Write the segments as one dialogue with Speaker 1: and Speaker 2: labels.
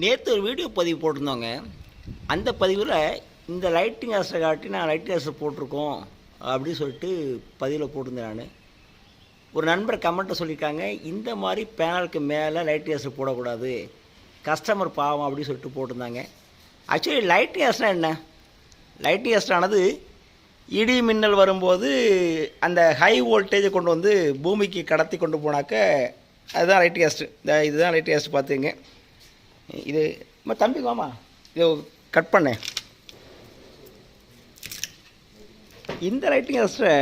Speaker 1: நேற்று ஒரு வீடியோ பதிவு போட்டிருந்தோங்க. அந்த பதிவில் இந்த லைட்டிங் ஆசை காட்டி நான் லைட்டிங் ஆசை போட்டிருக்கோம் அப்படின்னு சொல்லிட்டு பதிவில் போட்டிருந்தேன் நான். ஒரு நண்பர் கமெண்ட்டை சொல்லியிருக்காங்க இந்த மாதிரி பேனலுக்கு மேலே லைட்டிங் ஹாஸ்டர் போடக்கூடாது. கஸ்டமர் பாவம் அப்படின்னு சொல்லிட்டு போட்டிருந்தாங்க. ஆக்சுவலி லைட்டிங் ஹாஸ்டர் என்ன? லைட்டிங் ஹாஸ்டரானது இடி மின்னல் வரும்போது அந்த ஹை வோல்டேஜை கொண்டு வந்து பூமிக்கு கடத்தி கொண்டு போனாக்க அதுதான் லைட் கேஸ்ட்டு இந்த இதுதான் லைட் கேஸ்ட் பார்த்துங்க இது அம்மா, தம்பி வாமா இது கட் பண்ணேன். இந்த லைட்டிங் அஸ்டரை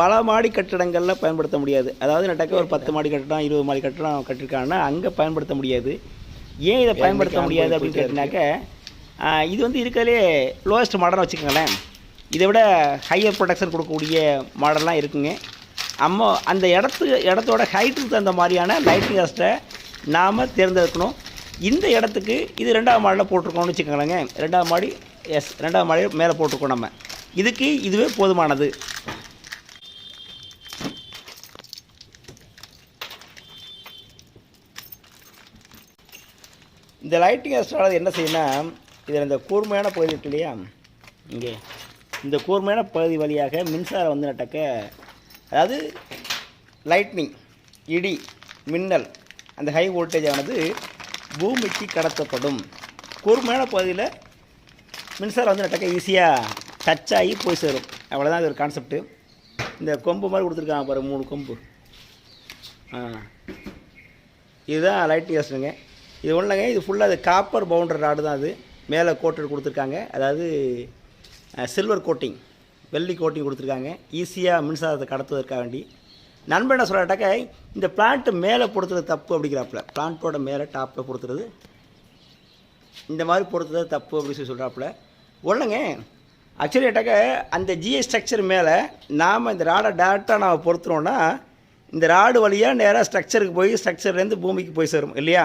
Speaker 1: பல மாடி கட்டிடங்களில் பயன்படுத்த முடியாது. அதாவது நட்டாக்க ஒரு பத்து மாடி கட்டடம் இருபது மாடி கட்டடம் கட்டிருக்காங்கன்னா அங்கே பயன்படுத்த முடியாது. ஏன் இதை பயன்படுத்த முடியாது அப்படின்னு கேட்டினாக்க இது வந்து இருக்கிறதுலே லோவஸ்ட் மாடல்னு வச்சுக்கோங்களேன். இதை விட ஹையர் ப்ரொடக்ஷன் கொடுக்கக்கூடிய மாடல்லாம் இருக்குங்க. அம்மா அந்த இடத்து இடத்தோட ஹைட்டுக்கு தகுந்த மாதிரியான லைட்டிங் ஹாஸ்ட்டை நாம் தேர்ந்தெடுக்கணும். இந்த இடத்துக்கு இது ரெண்டாவது மாடியில் போட்டிருக்கோம்னு வச்சுக்கோங்களேங்க. ரெண்டாவது மாடி எஸ் ரெண்டாவது மாடி மேலே போட்டிருக்கோம் நம்ம. இதுக்கு இதுவே போதுமானது. இந்த லைட்டிங் ஹாஸ்டரால் என்ன செய்யணும்னா இதில் இந்த கூர்மையான பகுதி இருக்கு இல்லையா? இங்கே. இந்த கூர்மையான பகுதி வழியாக மின்சாரம் வந்து நட்டக்க அதாவது லைட்னிங் இடி மின்னல் அந்த ஹை வோல்டேஜ் ஆனது பூமிக்கு கடத்தப்படும். கூர்மையான பகுதியில் மின்சாரம் வந்து நட்டக்க ஈஸியாக டச் ஆகி போய் சேரும். அவ்வளோதான் இது ஒரு கான்செப்ட்டு இந்த கொம்பு மாதிரி கொடுத்துருக்காங்க பாரு மூணு கொம்பு. ஆ. இதுதான் லைட் யோசனைங்க. இது ஒன்றுங்க இது ஃபுல்லாக அது காப்பர் பவுண்டர் ராடு தான் அது. மேலே கோட்டட் கொடுத்துருக்காங்க. அதாவது சில்வர் கோட்டிங் வெள்ளி கோட்டிங் கொடுத்துருக்காங்க. ஈஸியாக மின்சாரத்தை கடத்துவதற்காக வேண்டி. நண்பன் என்ன சொல்கிறாட்டாக்க இந்த பிளான்ட்டு மேலே பொறுத்துறது தப்பு அப்படிங்கிறாப்புல. பிளான்ட்டோட மேலே டாப்பில் பொறுத்துறது இந்த மாதிரி பொறுத்துறது தப்பு அப்படின்னு சொல்லி சொல்கிறாப்புல ஒன்றுங்க ஆக்சுவலி கேட்டாக்க அந்த ஜிஎஸ் ஸ்ட்ரக்சர் மேலே நாம் இந்த ராடை டேரெக்டாக நாம் பொறுத்துனோன்னா இந்த ராடு வழியாக நேராக ஸ்ட்ரக்சருக்கு போய் ஸ்ட்ரக்சர்லேருந்து பூமிக்கு போய் சேரும் இல்லையா?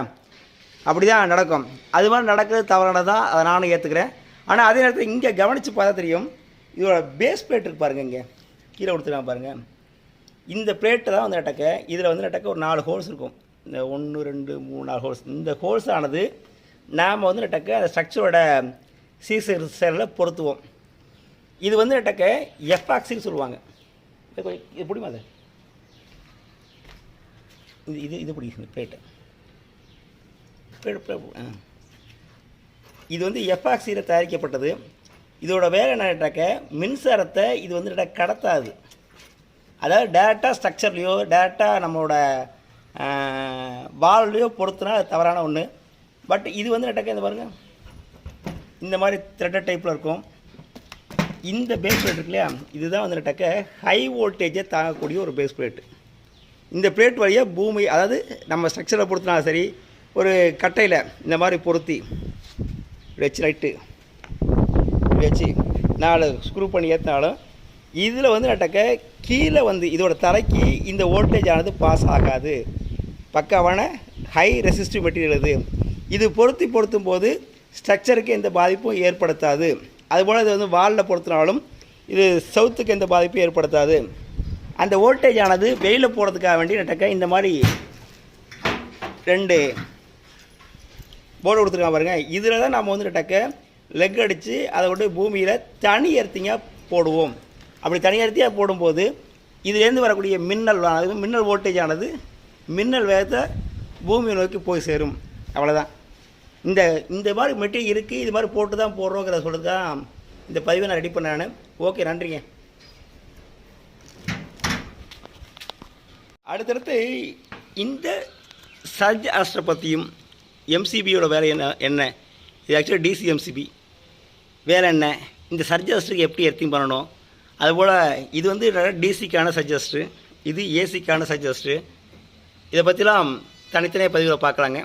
Speaker 1: அப்படி தான் நடக்கும். அது மாதிரி நடக்கிறது தவறானது தான் அதை நானும் ஏற்றுக்கிறேன் ஆனால் அதே நேரத்தில் இங்கே கவனித்து பார்த்தா தெரியும் இதோட பேஸ் பிளேட் இருக்கு பாருங்க இங்கே. கீழே கொடுத்துருக்காங்க பாருங்கள் இந்த பிளேட்டு தான் வந்து நட்டக்க. இதில் வந்து நட்டக்க ஒரு நாலு ஹோல்ஸ் இருக்கும். இந்த ஒன்று ரெண்டு மூணு நாலு ஹோல்ஸ் இந்த ஹோல்ஸ் ஆனது நாம் வந்து நட்டக்க அந்த ஸ்ட்ரக்சரோட சீசர் சேரில் பொருத்துவோம். இது வந்து நட்டக்க எஃபாக்சின்னு சொல்லுவாங்க. இது இது பிடிமா அது? இது இது இது பிடிக்கும் பிளேட்டு இது வந்து எஃபாக்சியில் தயாரிக்கப்பட்டது. இதோட வேலை என்னட்டாக்க மின்சாரத்தை இது வந்து கடத்தாது. அதாவது டேரெக்டாக ஸ்ட்ரக்சர்லேயோ டேரெக்டாக நம்மளோட வால்லையோ பொறுத்துனா அது தவறான ஒன்று பட் இது வந்து நட்டக்க இந்த பாருங்கள் இந்த மாதிரி த்ரெட்டர் டைப்பில் இருக்கும். இந்த பேஸ் பிளேட் இருக்கு இல்லையா? இதுதான் வந்து நட்டக்க ஹை வோல்டேஜை தாங்கக்கூடிய ஒரு பேஸ் பிளேட் இந்த பிளேட் வழியாக பூமி அதாவது நம்ம ஸ்ட்ரக்சரை பொறுத்தினாலும் சரி ஒரு கட்டையில் இந்த மாதிரி பொருத்தி வச்சு ரைட்டு வச்சு நாலு ஸ்க்ரூ பண்ணி ஏற்றினாலும் இதில் வந்து நட்டக்க கீழே வந்து இதோட தரைக்கு இந்த வோல்டேஜ் ஆனது பாஸ் ஆகாது. பக்காவான ஹை ரெசிஸ்டிவ் மெட்டீரியல் இது. இது பொருத்தி பொருத்தும் போது ஸ்ட்ரக்சருக்கு எந்த பாதிப்பும் ஏற்படுத்தாது. அதுபோல் இது வந்து வாலில் பொருத்தினாலும் இது சவுத்துக்கு எந்த பாதிப்பும் ஏற்படுத்தாது. அந்த வோல்டேஜ் ஆனது வெயிலில் போகிறதுக்காக வேண்டி நட்டக்க இந்த மாதிரி ரெண்டு போர்டு கொடுத்துருக்கான் பாருங்கள் இதில் தான் நம்ம வந்து நட்டக்க லெக் அடித்து அதை விட்டு பூமியில் தனி எர்த்திங்காக போடுவோம். அப்படி தனியடர்த்தியாக போடும்போது இதுலேருந்து வரக்கூடிய மின்னல் ஆனது மின்னல் வோல்டேஜ் ஆனது மின்னல் வேகத்தை பூமியை நோக்கி போய் சேரும். அவ்வளோதான் இந்த இந்த மாதிரி மெட்டீரியல் இருக்குது இது மாதிரி போட்டு தான் போடுறோங்கிறத சொல்லிட்டு தான் இந்த பதிவை நான் ரெடி பண்ணேன் ஓகே நன்றிங்க. அடுத்தடுத்து இந்த சர்ஜ் ஆஸ்ட்ரை பற்றியும் எம்சிபியோட வேலை என்ன என்ன? இது ஆக்சுவலாக டிசி எம்சிபி வேலை என்ன? இந்த சர்ஜஸ்ட்டுக்கு எப்படி எர்த்திங் பண்ணணும்? அதுபோல் இது வந்து டிசிக்கான சஜஸ்ட்டு இது ஏசிக்கான சஜஸ்ட்டு இதை பற்றிலாம் தனித்தனியாக பதிவில் பார்க்கலாங்க.